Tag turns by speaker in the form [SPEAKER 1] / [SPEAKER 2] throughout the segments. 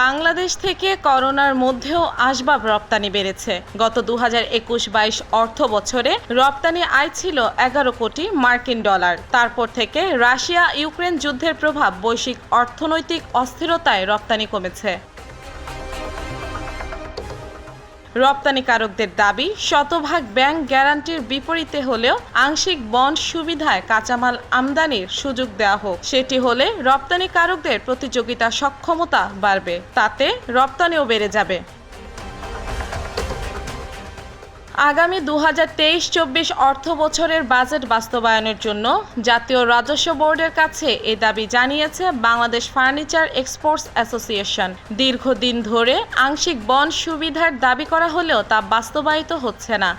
[SPEAKER 1] বাংলাদেশ থেকে করোনার মধ্যেও আসবাব রপ্তানি বেড়েছে। গত দু হাজার একুশ বাইশ অর্থ বছরে রপ্তানি আয় ছিল এগারো কোটি মার্কিন ডলার। তারপর থেকে রাশিয়া ইউক্রেন যুদ্ধের প্রভাব বৈশ্বিক অর্থনৈতিক অস্থিরতায় রপ্তানি কমেছে। রপ্তানিকারকদের দাবি, শতভাগ ব্যাংক গ্যারান্টির বিপরীতে হলেও আংশিক বন্ড সুবিধায় কাঁচামাল আমদানির সুযোগ দেওয়া হোক। সেটি হলে রপ্তানিকারকদের প্রতিযোগিতা সক্ষমতা বাড়বে। তাতে রপ্তানিও বেড়ে যাবে। আগামী দু হাজার তেইশ চব্বিশ অর্থ বছরের বাজেট বাস্তবায়নের জন্য জাতীয় রাজস্ব বোর্ডের কাছে এ দাবি জানিয়েছে বাংলাদেশ ফার্নিচার এক্সপোর্টস অ্যাসোসিয়েশন। দীর্ঘদিন ধরে আংশিক বন সুবিধার দাবি করা হলেও তা বাস্তবায়িত হচ্ছে না।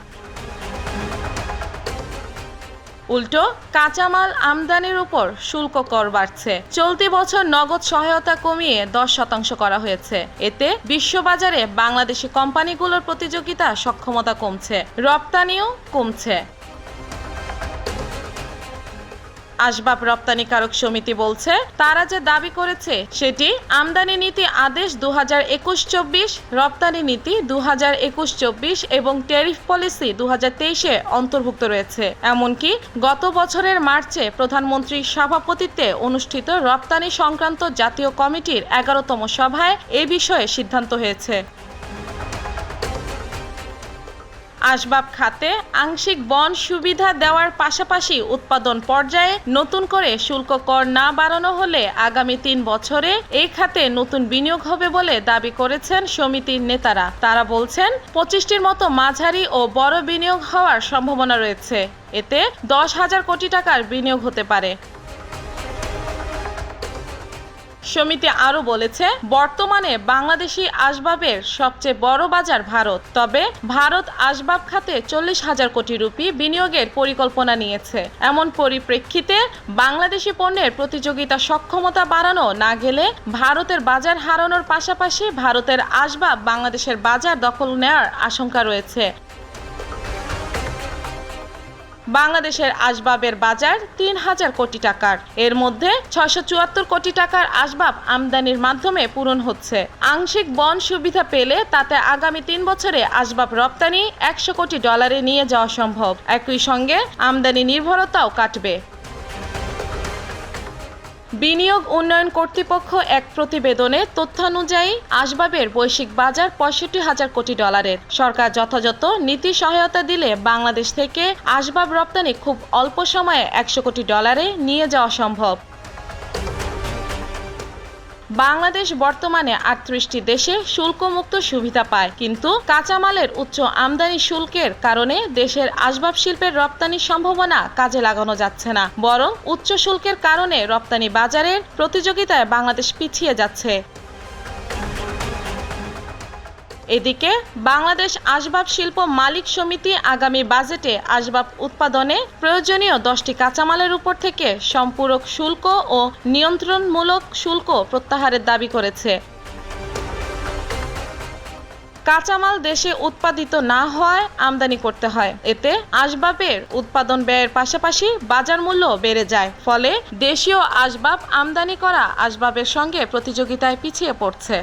[SPEAKER 1] উল্টো, কাঁচামাল আমদানির উপর শুল্ক কর বাড়ছে। চলতি বছর নগদ সহায়তা কমিয়ে দশ শতাংশ করা হয়েছে। এতে বিশ্ববাজারে বাংলাদেশি কোম্পানিগুলোর প্রতিযোগিতা সক্ষমতা কমছে, রপ্তানিও কমছে। আসবাব রপ্তানিকারক সমিতি বলছে, তারা যে দাবি করেছে সেটি আমদানি নীতি আদেশ দু হাজার একুশ চব্বিশ, রপ্তানি নীতি দু হাজার একুশ চব্বিশ এবং ট্যারিফ পলিসি দু হাজার তেইশে অন্তর্ভুক্ত রয়েছে। এমনকি গত বছরের মার্চে প্রধানমন্ত্রীর সভাপতিত্বে অনুষ্ঠিত রপ্তানি সংক্রান্ত জাতীয় কমিটির এগারোতম সভায় এ বিষয়ে সিদ্ধান্ত হয়েছে। আসবাব খাতে আংশিক বন সুবিধা দেওয়ার পাশাপাশি উৎপাদন পর্যায়ে নতুন করে শুল্ক কর না বাড়ানো হলে আগামী তিন বছরে এই খাতে নতুন বিনিয়োগ হবে বলে দাবি করেছেন সমিতির নেতারা। তারা বলছেন, পঁচিশটির মতো মাঝারি ও বড় বিনিয়োগ হওয়ার সম্ভাবনা রয়েছে। এতে দশ হাজার কোটি টাকার বিনিয়োগ হতে পারে। সমিতি আরও বলেছে, বর্তমানে বাংলাদেশি আসবাবের সবচেয়ে বড় বাজার ভারত। তবে ভারত আসবাব খাতে চল্লিশ হাজার কোটি রুপি বিনিয়োগের পরিকল্পনা নিয়েছে। এমন পরিপ্রেক্ষিতে বাংলাদেশি পণ্যের প্রতিযোগিতা সক্ষমতা বাড়ানো না গেলে ভারতের বাজার হারানোর পাশাপাশি ভারতের আসবাব বাংলাদেশের বাজার দখল নেওয়ার আশঙ্কা রয়েছে। বাংলাদেশের আসবাবের বাজার তিন হাজার কোটি টাকার। এর মধ্যে ছয়শো চুয়াত্তর কোটি টাকার আসবাব আমদানির মাধ্যমে পূরণ হচ্ছে। আংশিক বন সুবিধা পেলে তাতে আগামী তিন বছরে আসবাব রপ্তানি একশো কোটি ডলারে নিয়ে যাওয়া সম্ভব। একই সঙ্গে আমদানি নির্ভরতাও কাটবে। বিনিয়োগ উন্নয়ন কর্তৃপক্ষ এক প্রতিবেদনে তথ্যানুযায়ী আসবাবের বৈশ্বিক বাজার পঁয়ষট্টি হাজার কোটি ডলারের। সরকার যথাযথ নীতি সহায়তা দিলে বাংলাদেশ থেকে আসবাব রপ্তানি খুব অল্প সময়ে একশো কোটি ডলারে নিয়ে যাওয়া সম্ভব। বাংলাদেশ বর্তমানে আটত্রিশটি দেশে শুল্কমুক্ত সুবিধা পায়। কিন্তু কাঁচামালের উচ্চ আমদানি শুল্কের কারণে দেশের আসবাব শিল্পের রপ্তানির সম্ভাবনা কাজে লাগানো যাচ্ছে না। বরং উচ্চ শুল্কের কারণে রপ্তানি বাজারের প্রতিযোগিতায় বাংলাদেশ পিছিয়ে যাচ্ছে। এদিকে বাংলাদেশ আসবাব শিল্প মালিক সমিতি আগামী বাজেটে আসবাব উৎপাদনে প্রয়োজনীয় দশটি কাঁচামালের উপর থেকে সম্পূরক শুল্ক ও নিয়ন্ত্রণমূলক শুল্ক প্রত্যাহারের দাবি করেছে। কাঁচামাল দেশে উৎপাদিত না হওয়ায় আমদানি করতে হয়। এতে আসবাবের উৎপাদন ব্যয়ের পাশাপাশি বাজার মূল্য বেড়ে যায়। ফলে দেশীয় আসবাব আমদানি করা আসবাবের সঙ্গে প্রতিযোগিতায় পিছিয়ে পড়ছে।